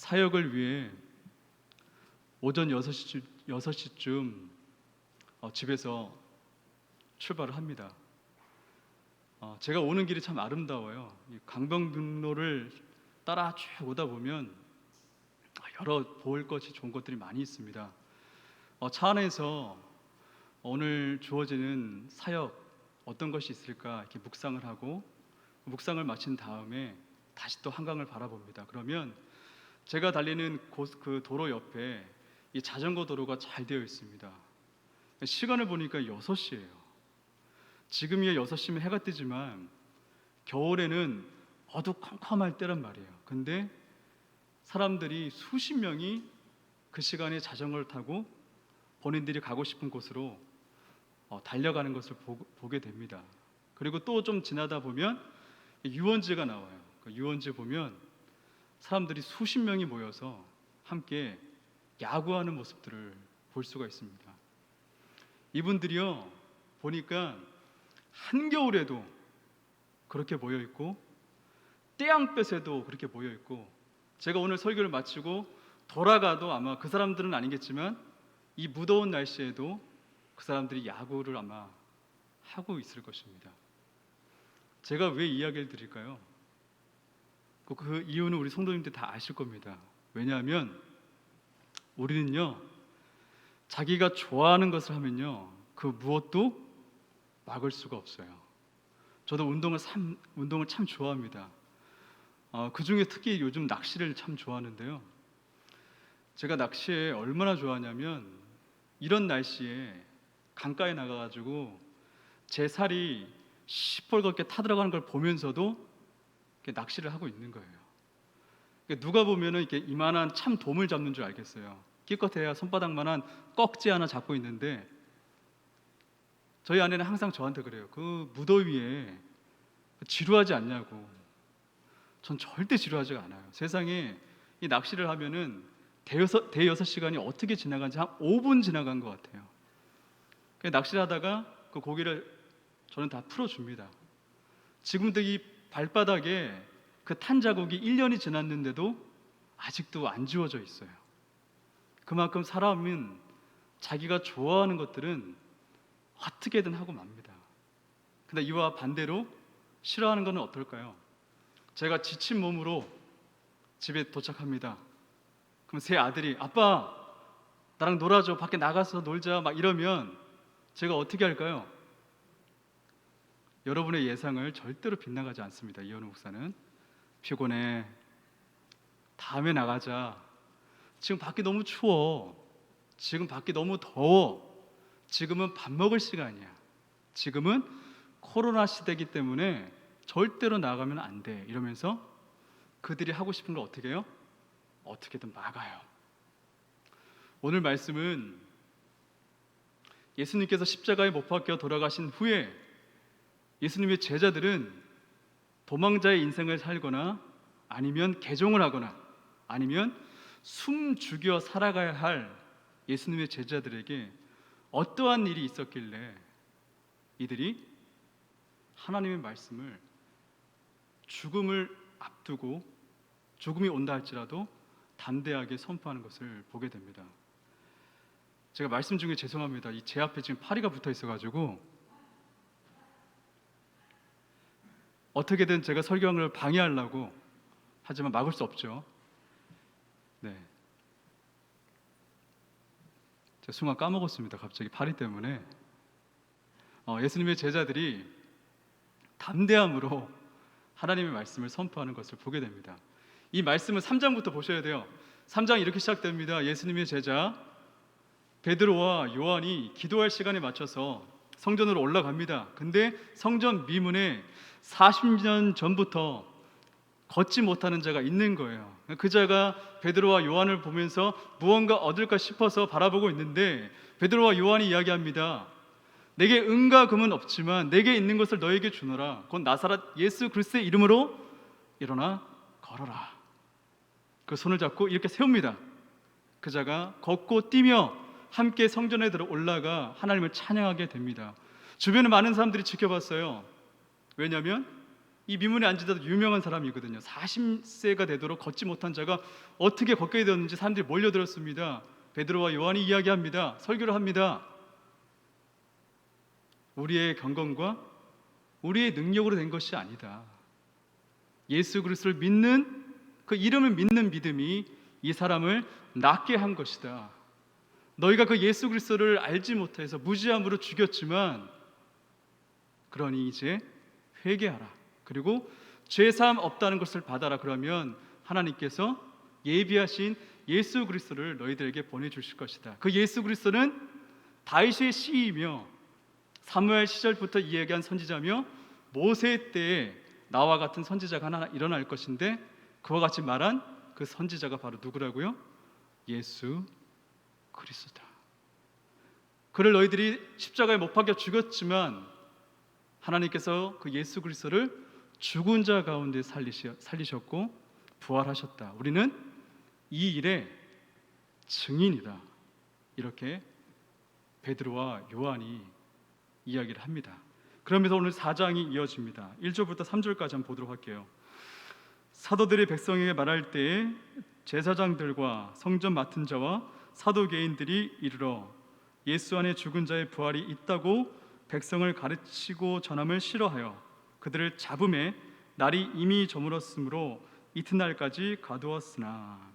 사역을 위해 오전 6시, 6시쯤 어, 집에서 출발을 합니다. 어, 제가 오는 길이 참 아름다워요. 이 강변북로를 따라 쭉 오다 보면 아, 여러 볼 것이 좋은 것들이 많이 있습니다. 어, 차 안에서 오늘 주어지는 사역 어떤 것이 있을까 이렇게 묵상을 하고 묵상을 마친 다음에 다시 또 한강을 바라봅니다. 그러면 제가 달리는 곳, 그 도로 옆에 이 자전거 도로가 잘 되어 있습니다. 시간을 보니까 6시예요. 지금이야 6시면 해가 뜨지만 겨울에는 어두컴컴할 때란 말이에요. 근데 사람들이 수십 명이 그 시간에 자전거를 타고 본인들이 가고 싶은 곳으로 어, 달려가는 것을 보, 보게 됩니다. 그리고 또 좀 지나다 보면 유원지가 나와요. 그 유원지 보면 사람들이 수십 명이 모여서 함께 야구하는 모습들을 볼 수가 있습니다. 이분들이요 보니까 한겨울에도 그렇게 모여 있고 때양볕에도 그렇게 모여 있고 제가 오늘 설교를 마치고 돌아가도 아마 그 사람들은 아니겠지만 이 무더운 날씨에도 그 사람들이 야구를 아마 하고 있을 것입니다. 제가 왜 이야기를 드릴까요? 그, 그 이유는 우리 성도님들 다 아실 겁니다. 왜냐하면 우리는요 자기가 좋아하는 것을 하면요 그 무엇도 막을 수가 없어요. 저도 운동을 참 운동을 참 좋아합니다. 어, 그 중에 특히 요즘 낚시를 참 좋아하는데요. 제가 낚시에 얼마나 좋아하냐면 이런 날씨에 강가에 나가가지고 제 살이 시뻘겋게 타들어가는 걸 보면서도 낚시를 하고 있는 거예요. 그러니까 누가 보면은 이렇게 이만한 참 돔을 잡는 줄 알겠어요. 기껏해야 손바닥만한 꺽지 하나 잡고 있는데 저희 아내는 항상 저한테 그래요. 그 무더위에 지루하지 않냐고. 전 절대 지루하지가 않아요. 세상에 이 낚시를 하면은 대여섯 대여섯 시간이 어떻게 지나간지 한 5분 지나간 것 같아요. 그 낚시를 하다가 그 고기를 저는 다 풀어줍니다. 지금도 이 발바닥에 그 탄 자국이 1년이 지났는데도 아직도 안 지워져 있어요. 그만큼 사람은 자기가 좋아하는 것들은 어떻게든 하고 맙니다. 근데 이와 반대로 싫어하는 것은 어떨까요? 제가 지친 몸으로 집에 도착합니다. 그럼 새 아들이 아빠 나랑 놀아줘 밖에 나가서 놀자 막 이러면 제가 어떻게 할까요? 여러분의 예상을 절대로 빗나가지 않습니다. 이현우 목사는 피곤해. 다음에 나가자. 지금 밖이 너무 추워. 지금 밖이 너무 더워. 지금은 밥 먹을 시간이야. 지금은 코로나 시대이기 때문에 절대로 나가면 안 돼. 이러면서 그들이 하고 싶은 걸 어떻게 해요? 어떻게든 막아요. 오늘 말씀은 예수님께서 십자가에 못 박혀 돌아가신 후에 예수님의 제자들은 도망자의 인생을 살거나 아니면 개종을 하거나 아니면 숨 죽여 살아가야 할 예수님의 제자들에게 어떠한 일이 있었길래 이들이 하나님의 말씀을 죽음을 앞두고 죽음이 온다 할지라도 담대하게 선포하는 것을 보게 됩니다. 제가 말씀 중에 죄송합니다. 이 제 앞에 지금 파리가 붙어 있어가지고 어떻게든 제가 설교를 방해하려고 하지만 막을 수 없죠. 네. 제가 순간 까먹었습니다. 갑자기 파리 때문에 어, 예수님의 제자들이 담대함으로 하나님의 말씀을 선포하는 것을 보게 됩니다. 이 말씀은 3장부터 보셔야 돼요. 3장 이렇게 시작됩니다. 예수님의 제자 베드로와 요한이 기도할 시간에 맞춰서 성전으로 올라갑니다. 근데 성전 미문에 40년 전부터 걷지 못하는 자가 있는 거예요. 그 자가 베드로와 요한을 보면서 무언가 얻을까 싶어서 바라보고 있는데 베드로와 요한이 이야기합니다. 내게 은과 금은 없지만 내게 있는 것을 너에게 주노라. 곧 나사렛 예수 그리스도의 이름으로 일어나 걸어라. 그 손을 잡고 이렇게 세웁니다. 그 자가 걷고 뛰며 함께 성전에 들어 올라가 하나님을 찬양하게 됩니다. 주변에 많은 사람들이 지켜봤어요. 왜냐하면 이 미문에 앉은 자도 유명한 사람이거든요. 40세가 되도록 걷지 못한 자가 어떻게 걷게 되었는지 사람들이 몰려들었습니다. 베드로와 요한이 이야기합니다. 설교를 합니다. 우리의 경건과 우리의 능력으로 된 것이 아니다. 예수 그리스도를 믿는 그 이름을 믿는 믿음이 이 사람을 낫게 한 것이다. 너희가 그 예수 그리스도를 알지 못해서 무지함으로 죽였지만 그러니 이제 회개하라. 그리고 죄 사함 없다는 것을 받아라. 그러면 하나님께서 예비하신 예수 그리스도를 너희들에게 보내 주실 것이다. 그 예수 그리스도는 다윗의 씨이며 사무엘 시절부터 이야기한 선지자며 모세 때에 나와 같은 선지자가 하나 일어날 것인데 그와 같이 말한 그 선지자가 바로 누구라고요? 예수 그리스도다. 그를 너희들이 십자가에 못 박혀 죽였지만 하나님께서 그 예수 그리스도를 죽은 자 가운데 살리셨고 부활하셨다. 우리는 이 일의 증인이다. 이렇게 베드로와 요한이 이야기를 합니다. 그러면서 오늘 4장이 이어집니다. 1절부터 3절까지 한번 보도록 할게요. 사도들이 백성에게 말할 때에 제사장들과 성전 맡은 자와 사도개인들이 이르러 예수 안에 죽은 자의 부활이 있다고 백성을 가르치고 전함을 싫어하여 그들을 잡음에 날이 이미 저물었으므로 이튿날까지 가두었으나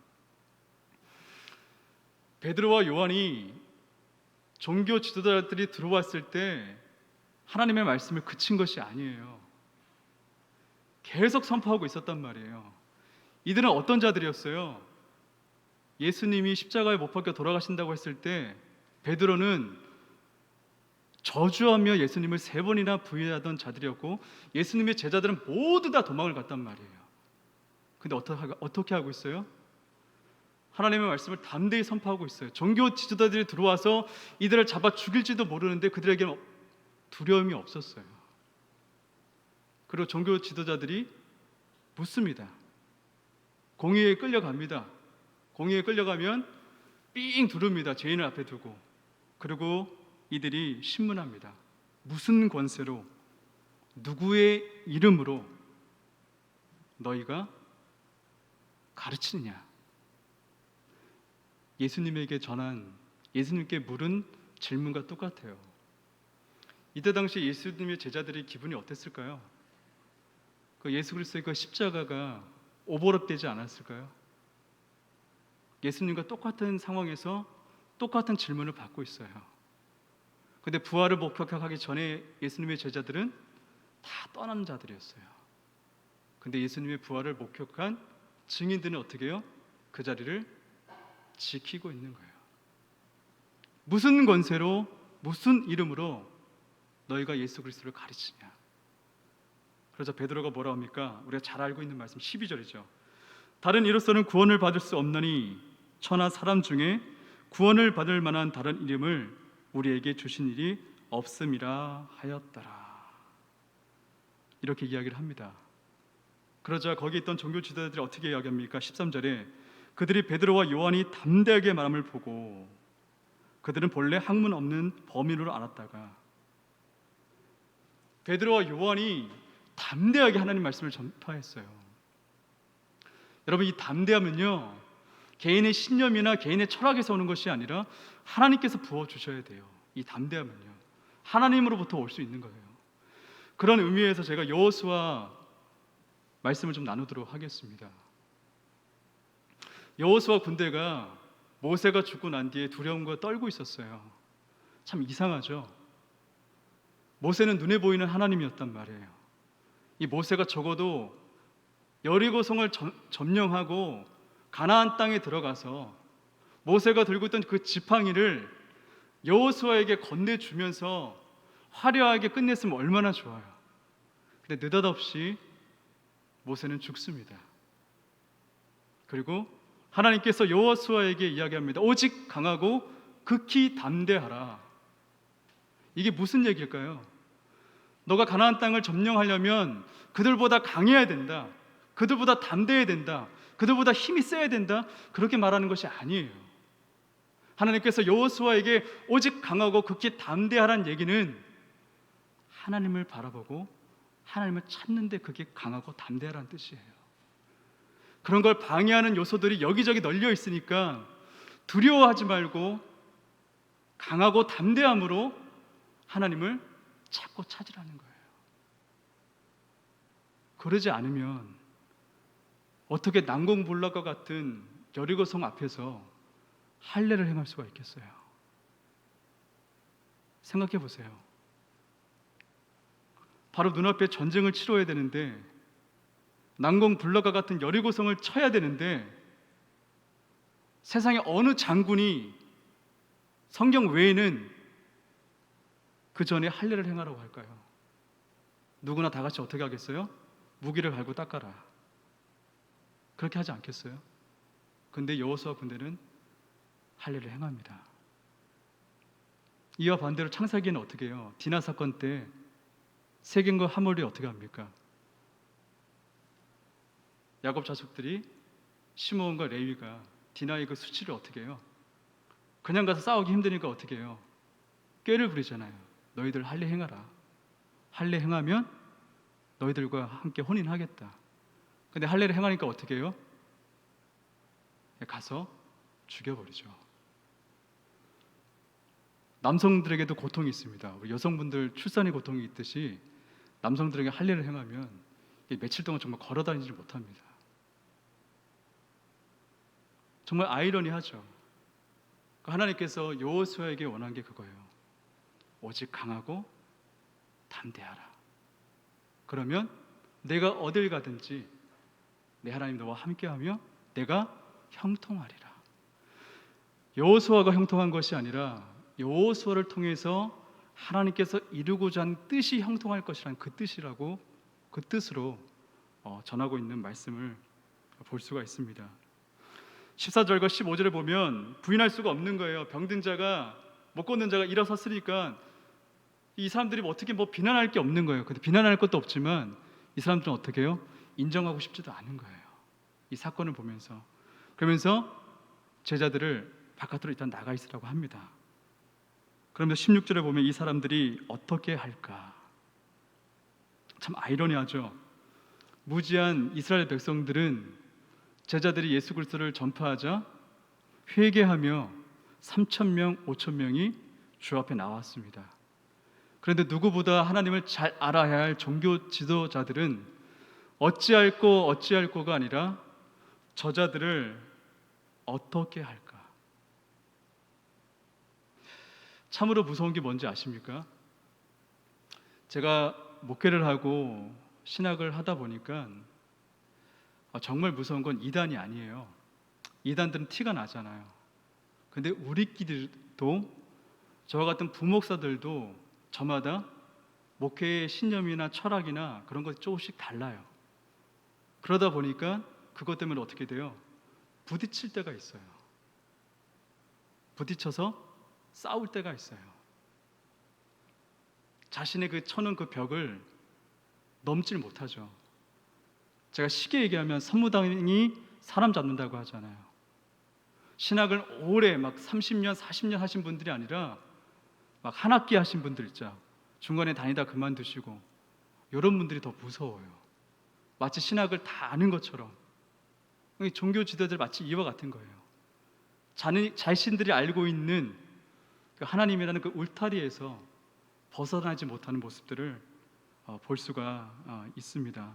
베드로와 요한이 종교 지도자들이 들어왔을 때 하나님의 말씀을 그친 것이 아니에요. 계속 선포하고 있었단 말이에요. 이들은 어떤 자들이었어요? 예수님이 십자가에 못 박혀 돌아가신다고 했을 때 베드로는 저주하며 예수님을 세 번이나 부인하던 자들이었고 예수님의 제자들은 모두 다 도망을 갔단 말이에요. 근데 어떻게, 하고 있어요? 하나님의 말씀을 담대히 선포하고 있어요. 종교 지도자들이 들어와서 이들을 잡아 죽일지도 모르는데 그들에게 두려움이 없었어요. 그리고 종교 지도자들이 묻습니다. 공의에 끌려갑니다. 공의에 끌려가면 삥 두릅니다. 죄인을 앞에 두고. 그리고 이들이 신문합니다. 무슨 권세로 누구의 이름으로 너희가 가르치느냐? 예수님에게 전한 예수님께 물은 질문과 똑같아요. 이때 당시 예수님의 제자들의 기분이 어땠을까요? 그 예수 그리스도의 그 십자가가 오버랩되지 않았을까요? 예수님과 똑같은 상황에서 똑같은 질문을 받고 있어요. 근데 부활을 목격하기 전에 예수님의 제자들은 다 떠난 자들이었어요. 근데 예수님의 부활을 목격한 증인들은 어떻게 해요? 그 자리를 지키고 있는 거예요. 무슨 권세로 무슨 이름으로 너희가 예수 그리스도를 가르치냐? 그래서 베드로가 뭐라 합니까? 우리가 잘 알고 있는 말씀 12절이죠. 다른 이로서는 구원을 받을 수 없느니 천하 사람 중에 구원을 받을 만한 다른 이름을 우리에게 주신 일이 없음이라 하였더라. 이렇게 이야기를 합니다. 그러자 거기 있던 종교 지도자들이 어떻게 이야기합니까? 13절에 그들이 베드로와 요한이 담대하게 말함을 보고 그들은 본래 학문 없는 범인으로 알았다가 베드로와 요한이 담대하게 하나님 말씀을 전파했어요. 여러분 이 담대함은요 개인의 신념이나 개인의 철학에서 오는 것이 아니라 하나님께서 부어 주셔야 돼요. 이 담대함은요 하나님으로부터 올 수 있는 거예요. 그런 의미에서 제가 여호수아 말씀을 좀 나누도록 하겠습니다. 여호수아 군대가 모세가 죽고 난 뒤에 두려움과 떨고 있었어요. 참 이상하죠. 모세는 눈에 보이는 하나님이었단 말이에요. 이 모세가 적어도 여리고성을 점령하고 가나안 땅에 들어가서 모세가 들고 있던 그 지팡이를 여호수아에게 건네주면서 화려하게 끝냈으면 얼마나 좋아요. 근데 느닷없이 모세는 죽습니다. 그리고 하나님께서 여호수아에게 이야기합니다. 오직 강하고 극히 담대하라. 이게 무슨 얘기일까요? 너가 가나안 땅을 점령하려면 그들보다 강해야 된다. 그들보다 담대해야 된다. 그들보다 힘이 세야 된다. 그렇게 말하는 것이 아니에요. 하나님께서 여호수아에게 오직 강하고 극히 담대하란 얘기는 하나님을 바라보고 하나님을 찾는데 그게 강하고 담대하라는 뜻이에요. 그런 걸 방해하는 요소들이 여기저기 널려 있으니까 두려워하지 말고 강하고 담대함으로 하나님을 찾고 찾으라는 거예요. 그러지 않으면 어떻게 난공불락과 같은 여리고성 앞에서 할례를 행할 수가 있겠어요? 생각해 보세요. 바로 눈앞에 전쟁을 치러야 되는데 난공불락과 같은 여리고성을 쳐야 되는데 세상에 어느 장군이 성경 외에는 그 전에 할례를 행하라고 할까요? 누구나 다 같이 어떻게 하겠어요? 무기를 갈고 닦아라. 그렇게 하지 않겠어요? 근데 여호수아 군대는 할례를 행합니다. 이와 반대로 창세기는 어떻게 해요? 디나 사건 때 세겜과 하몰이 어떻게 합니까? 야곱 자식들이 시므온과 레위가 디나의 그 수치를 어떻게 해요? 그냥 가서 싸우기 힘드니까 어떻게 해요? 꾀를 부리잖아요. 너희들 할례 행하라. 할례 행하면 너희들과 함께 혼인하겠다. 근데 할례를 행하니까 어떻게 해요? 가서 죽여버리죠. 남성들에게도 고통이 있습니다. 우리 여성분들 출산의 고통이 있듯이 남성들에게 할례를 행하면 며칠 동안 정말 걸어다니지 못합니다. 정말 아이러니하죠. 그 하나님께서 여호수아에게 원한 게 그거예요. 오직 강하고 담대하라. 그러면 내가 어딜 가든지 내 하나님 너와 함께하며 내가 형통하리라. 여호수아가 형통한 것이 아니라 여호수아를 통해서 하나님께서 이루고자 한 뜻이 형통할 것이라는 그 뜻이라고 그 뜻으로 어, 전하고 있는 말씀을 볼 수가 있습니다. 14절과 15절에 보면 부인할 수가 없는 거예요. 병든 자가 못 걷는 자가 일어섰으니까 이 사람들이 뭐 어떻게 뭐 비난할 게 없는 거예요. 근데 비난할 것도 없지만 이 사람들은 어떻게 해요? 인정하고 싶지도 않은 거예요. 이 사건을 보면서 그러면서 제자들을 바깥으로 일단 나가 있으라고 합니다. 그러면서 16절에 보면 이 사람들이 어떻게 할까? 참 아이러니하죠. 무지한 이스라엘 백성들은 제자들이 예수 그리스도를 전파하자 회개하며 3천 명, 5천 명이 주 앞에 나왔습니다. 그런데 누구보다 하나님을 잘 알아야 할 종교 지도자들은 어찌할 거 어찌할 거가 아니라 저자들을 어떻게 할까? 참으로 무서운 게 뭔지 아십니까? 제가 목회를 하고 신학을 하다 보니까 아, 정말 무서운 건 이단이 아니에요. 이단들은 티가 나잖아요. 근데 우리끼리도 저와 같은 부목사들도 저마다 목회의 신념이나 철학이나 그런 것이 조금씩 달라요. 그러다 보니까 그것 때문에 어떻게 돼요? 부딪힐 때가 있어요. 부딪혀서 싸울 때가 있어요. 자신의 그 쳐놓은 그 벽을 넘질 못하죠. 제가 쉽게 얘기하면 선무당이 사람 잡는다고 하잖아요. 신학을 오래 막 30년, 40년 하신 분들이 아니라 막 한 학기 하신 분들 있죠. 중간에 다니다 그만두시고 이런 분들이 더 무서워요. 마치 신학을 다 아는 것처럼 종교 지도자들 마치 이와 같은 거예요. 자는, 자신들이 알고 있는 그 하나님이라는 그 울타리에서 벗어나지 못하는 모습들을 어, 볼 수가 어, 있습니다.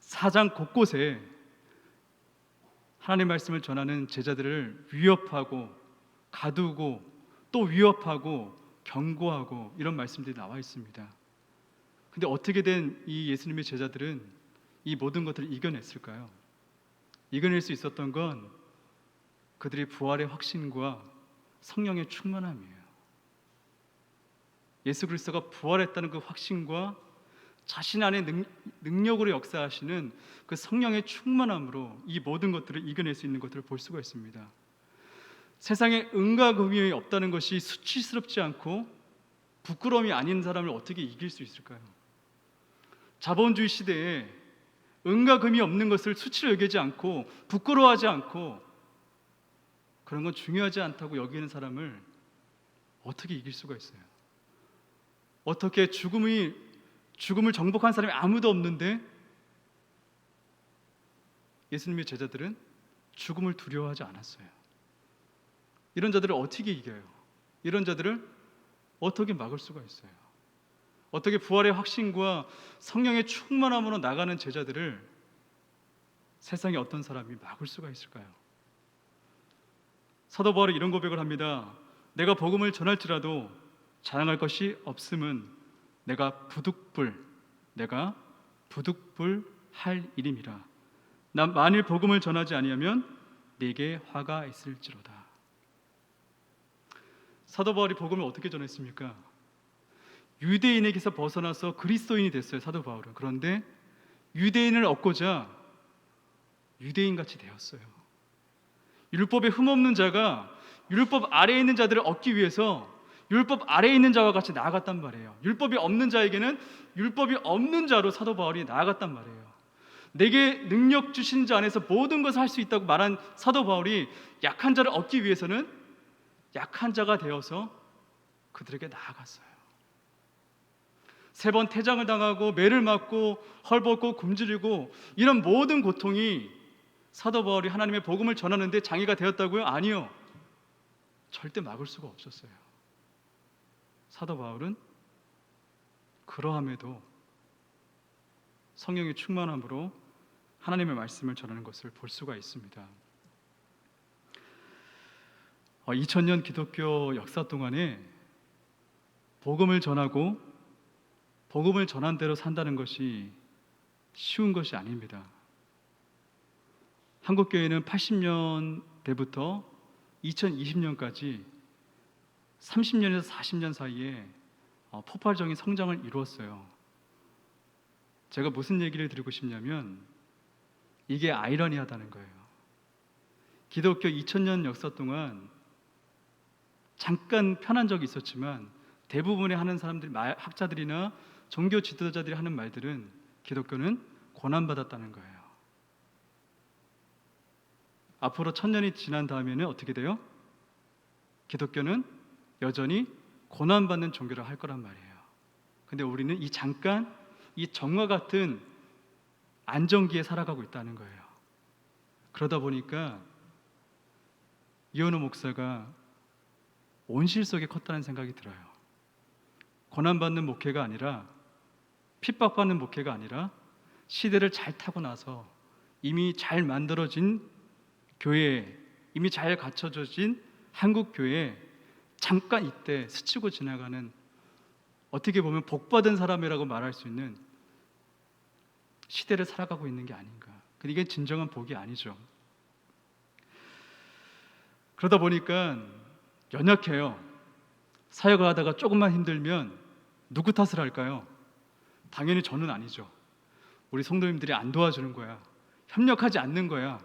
사장 곳곳에 하나님 말씀을 전하는 제자들을 위협하고 가두고 또 위협하고 경고하고 이런 말씀들이 나와 있습니다. 근데 어떻게 된 이 예수님의 제자들은 이 모든 것들을 이겨냈을까요? 이겨낼 수 있었던 건 그들의 부활의 확신과 성령의 충만함이에요. 예수 그리스도가 부활했다는 그 확신과 자신 능, 능력으로 역사하시는 그 성령의 충만함으로 이 모든 것들을 이겨낼 수 있는 것들을 볼 수가 있습니다. 세상에 은과 금이 없다는 것이 수치스럽지 않고 부끄러움이 아닌 사람을 어떻게 이길 수 있을까요? 자본주의 시대에 은과 금이 없는 것을 수치로 여기지 않고 부끄러워하지 않고 그런 건 중요하지 않다고 여기는 사람을 어떻게 이길 수가 있어요? 어떻게 죽음이 죽음을 정복한 사람이 아무도 없는데 예수님의 제자들은 죽음을 두려워하지 않았어요. 이런 자들을 어떻게 이겨요? 이런 자들을 어떻게 막을 수가 있어요? 어떻게 부활의 확신과 성령의 충만함으로 나가는 제자들을 세상에 어떤 사람이 막을 수가 있을까요? 사도 바울이 이런 고백을 합니다. 내가 복음을 전할지라도 자랑할 것이 없음은 내가 부득불 내가 부득불 할 일임이라. 난 만일 복음을 전하지 아니하면 내게 화가 있을지로다. 사도 바울이 복음을 어떻게 전했습니까? 유대인에게서 벗어나서 그리스도인이 됐어요. 사도 바울은. 그런데 유대인을 얻고자 유대인 같이 되었어요. 율법에 흠없는 자가 율법 아래에 있는 자들을 얻기 위해서 율법 아래에 있는 자와 같이 나아갔단 말이에요. 율법이 없는 자에게는 율법이 없는 자로 사도 바울이 나아갔단 말이에요. 내게 능력 주신 자 안에서 모든 것을 할 수 있다고 말한 사도 바울이 약한 자를 얻기 위해서는 약한 자가 되어서 그들에게 나아갔어요. 세번 태장을 당하고 매를 맞고 헐벗고 굶주리고 이런 모든 고통이 사도 바울이 하나님의 복음을 전하는데 장애가 되었다고요? 아니요. 절대 막을 수가 없었어요. 사도 바울은 그러함에도 성령의 충만함으로 하나님의 말씀을 전하는 것을 볼 수가 있습니다. 2000년 기독교 역사 동안에 복음을 전하고 복음을 전한 대로 산다는 것이 쉬운 것이 아닙니다. 한국 교회는 80년 대부터 2020년까지 30년에서 40년 사이에 어, 폭발적인 성장을 이루었어요. 제가 무슨 얘기를 드리고 싶냐면 이게 아이러니하다는 거예요. 기독교 2000년 역사 동안 잠깐 편한 적이 있었지만 대부분의 하는 사람들이 학자들이나 종교 지도자들이 하는 말들은 기독교는 고난받았다는 거예요. 앞으로 천년이 지난 다음에는 어떻게 돼요? 기독교는 여전히 고난받는 종교를 할 거란 말이에요. 근데 우리는 이 잠깐 이 정과 같은 안정기에 살아가고 있다는 거예요. 그러다 보니까 이현우 목사가 온실 속에 컸다는 생각이 들어요. 고난받는 목회가 아니라 핍박받는 목회가 아니라 시대를 잘 타고 나서 이미 잘 만들어진 교회, 이미 잘 갖춰져진 한국 교회 잠깐 이때 스치고 지나가는 어떻게 보면 복받은 사람이라고 말할 수 있는 시대를 살아가고 있는 게 아닌가. 근데 이게 진정한 복이 아니죠. 그러다 보니까 연약해요. 사역을 하다가 조금만 힘들면 누구 탓을 할까요? 당연히 저는 아니죠. 우리 성도님들이 안 도와주는 거야. 협력하지 않는 거야.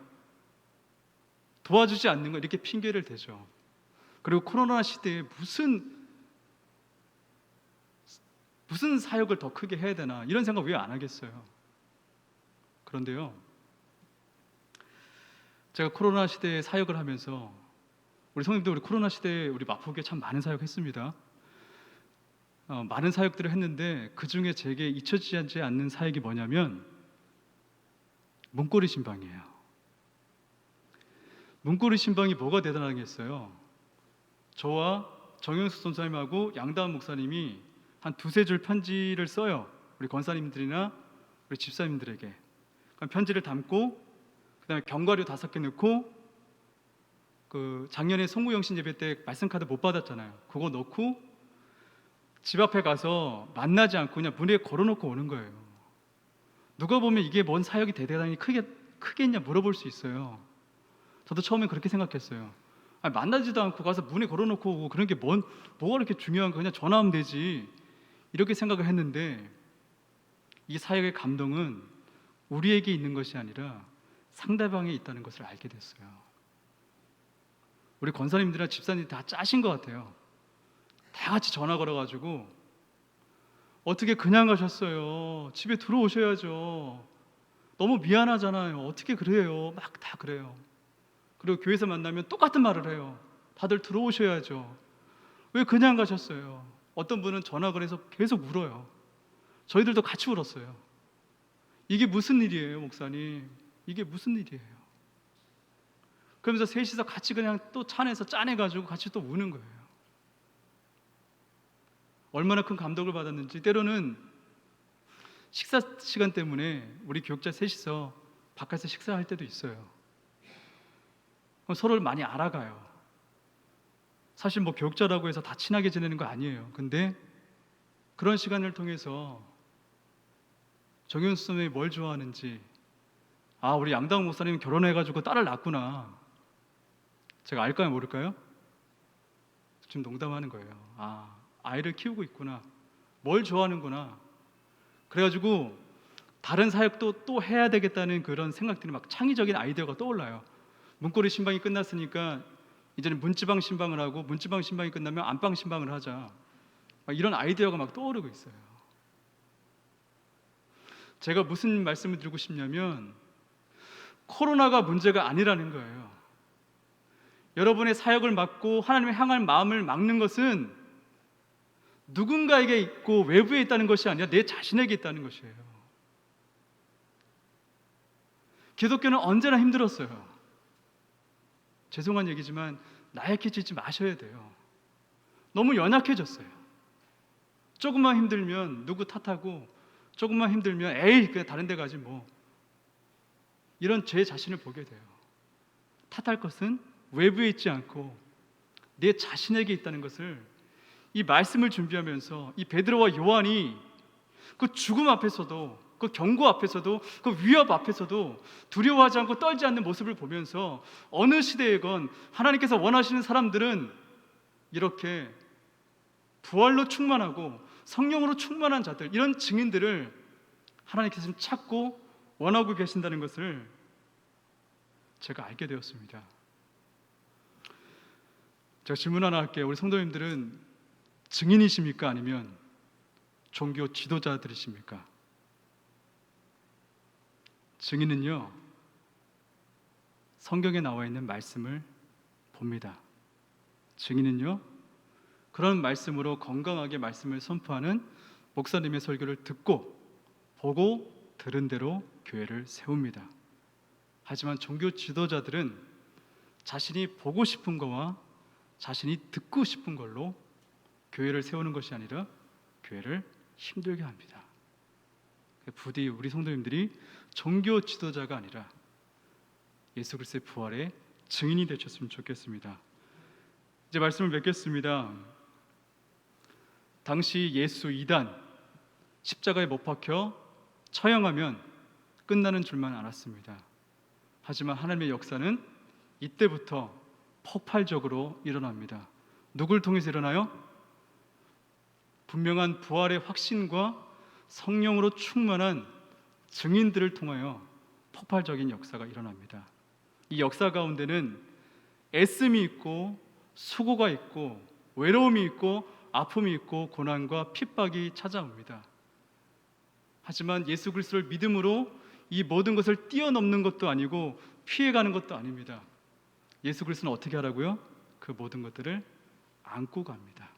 도와주지 않는 거 이렇게 핑계를 대죠. 그리고 코로나 시대에 무슨 무슨 사역을 더 크게 해야 되나 이런 생각 왜 안 하겠어요. 그런데요, 제가 코로나 시대에 사역을 하면서 우리 성님들 우리 코로나 시대에 우리 마포교회 참 많은 사역했습니다. 어, 많은 사역들을 했는데 그 중에 제게 잊혀지지 않는 사역이 뭐냐면 문고리 신방이에요. 문고리 신방이 뭐가 대단하겠어요? 저와 정영숙 선생님하고 양다은 목사님이 한 두세 줄 편지를 써요. 우리 권사님들이나 우리 집사님들에게. 편지를 담고 그다음에 견과류 다섯 개 넣고 그 작년에 송구영신 예배 때 말씀 카드 못 받았잖아요. 그거 넣고 집 앞에 가서 만나지 않고 그냥 문에 걸어놓고 오는 거예요. 누가 보면 이게 뭔 사역이 대단히 크게 크겠냐 물어볼 수 있어요. 저도 처음에 그렇게 생각했어요. 아니, 만나지도 않고 가서 문에 걸어놓고 오고 그런 게 뭔 뭐가 그렇게 중요한 거 그냥 전화하면 되지 이렇게 생각을 했는데 이 사역의 감동은 우리에게 있는 것이 아니라 상대방에 있다는 것을 알게 됐어요. 우리 권사님들이나 집사님들 다 짜신 것 같아요. 다 같이 전화 걸어가지고 어떻게 그냥 가셨어요? 집에 들어오셔야죠. 너무 미안하잖아요. 어떻게 그래요? 막 다 그래요. 그리고 교회에서 만나면 똑같은 말을 해요. 다들 들어오셔야죠. 왜 그냥 가셨어요? 어떤 분은 전화 걸어서 계속 울어요. 저희들도 같이 울었어요. 이게 무슨 일이에요, 목사님? 이게 무슨 일이에요? 그러면서 셋이서 같이 그냥 또 차내서 짜내가지고 같이 또 우는 거예요. 얼마나 큰 감동을 받았는지 때로는 식사 시간 때문에 우리 교육자 셋이서 바깥에서 식사할 때도 있어요. 서로를 많이 알아가요. 사실 뭐 교육자라고 해서 다 친하게 지내는 거 아니에요. 근데 그런 시간을 통해서 정윤수 선생님이 뭘 좋아하는지 아 우리 양당 목사님 결혼해가지고 딸을 낳았구나 제가 알까요 모를까요? 지금 농담하는 거예요 아 아이를 키우고 있구나. 뭘 좋아하는구나. 그래가지고 다른 사역도 또 해야 되겠다는 그런 생각들이 막 창의적인 아이디어가 떠올라요. 문고리 신방이 끝났으니까 이제는 문지방 신방을 하고 문지방 신방이 끝나면 안방 신방을 하자. 막 이런 아이디어가 막 떠오르고 있어요. 제가 무슨 말씀을 드리고 싶냐면 코로나가 문제가 아니라는 거예요. 여러분의 사역을 막고 하나님을 향할 마음을 막는 것은 누군가에게 있고 외부에 있다는 것이 아니라 내 자신에게 있다는 것이에요. 기독교는 언제나 힘들었어요. 죄송한 얘기지만 나약해지지 마셔야 돼요. 너무 연약해졌어요. 조금만 힘들면 누구 탓하고 조금만 힘들면 에이 그냥 다른 데 가지 뭐 이런 제 자신을 보게 돼요. 탓할 것은 외부에 있지 않고 내 자신에게 있다는 것을 이 말씀을 준비하면서 이 베드로와 요한이 그 죽음 앞에서도 그 경고 앞에서도 그 위협 앞에서도 두려워하지 않고 떨지 않는 모습을 보면서 어느 시대에건 하나님께서 원하시는 사람들은 이렇게 부활로 충만하고 성령으로 충만한 자들 이런 증인들을 하나님께서 찾고 원하고 계신다는 것을 제가 알게 되었습니다. 제가 질문 하나 할게요. 우리 성도님들은 증인이십니까? 아니면 종교 지도자들이십니까? 증인은요, 성경에 나와 있는 말씀을 봅니다. 증인은요, 그런 말씀으로 건강하게 말씀을 선포하는 목사님의 설교를 듣고 보고 들은 대로 교회를 세웁니다. 하지만 종교 지도자들은 자신이 보고 싶은 거와 자신이 듣고 싶은 걸로 교회를 세우는 것이 아니라 교회를 힘들게 합니다. 부디 우리 성도님들이 종교 지도자가 아니라 예수 그리스도의 부활의 증인이 되셨으면 좋겠습니다. 이제 말씀을 맺겠습니다. 당시 예수 이단 십자가에 못 박혀 처형하면 끝나는 줄만 알았습니다. 하지만 하나님의 역사는 이때부터 폭발적으로 일어납니다. 누굴 통해서 일어나요? 분명한 부활의 확신과 성령으로 충만한 증인들을 통하여 폭발적인 역사가 일어납니다. 이 역사 가운데는 애씀이 있고 수고가 있고 외로움이 있고 아픔이 있고 고난과 핍박이 찾아옵니다. 하지만 예수 그리스도를 믿음으로 이 모든 것을 뛰어넘는 것도 아니고 피해가는 것도 아닙니다. 예수 그리스도는 어떻게 하라고요? 그 모든 것들을 안고 갑니다.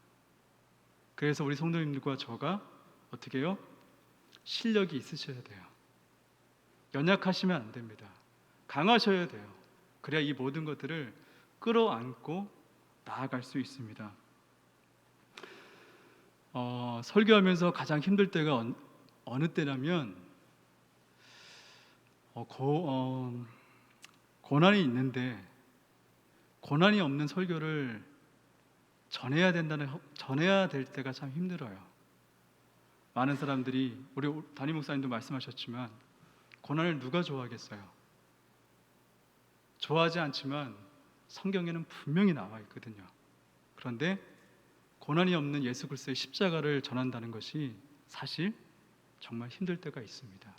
그래서 우리 성도님들과 저가 어떻게 해요? 실력이 있으셔야 돼요. 연약하시면 안 됩니다. 강하셔야 돼요. 그래야 이 모든 것들을 끌어안고 나아갈 수 있습니다. 어, 설교하면서 가장 힘들 때가 어, 어느 때냐면 어, 고, 어, 고난이 있는데 고난이 없는 설교를 전해야 된다는 전해야 될 때가 참 힘들어요. 많은 사람들이 우리 담임 목사님도 말씀하셨지만 고난을 누가 좋아하겠어요? 좋아하지 않지만 성경에는 분명히 나와 있거든요. 그런데 고난이 없는 예수 그리스도의 십자가를 전한다는 것이 사실 정말 힘들 때가 있습니다.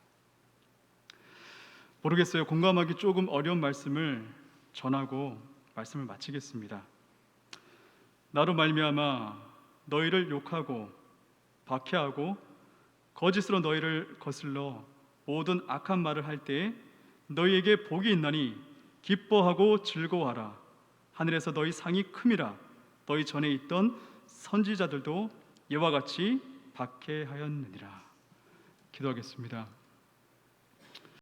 모르겠어요. 공감하기 조금 어려운 말씀을 전하고 말씀을 마치겠습니다. 나로 말미암아 너희를 욕하고 박해하고 거짓으로 너희를 거슬러 모든 악한 말을 할 때에 너희에게 복이 있나니 기뻐하고 즐거워하라. 하늘에서 너희 상이 큼이라. 너희 전에 있던 선지자들도 이와 같이 박해하였느니라. 기도하겠습니다.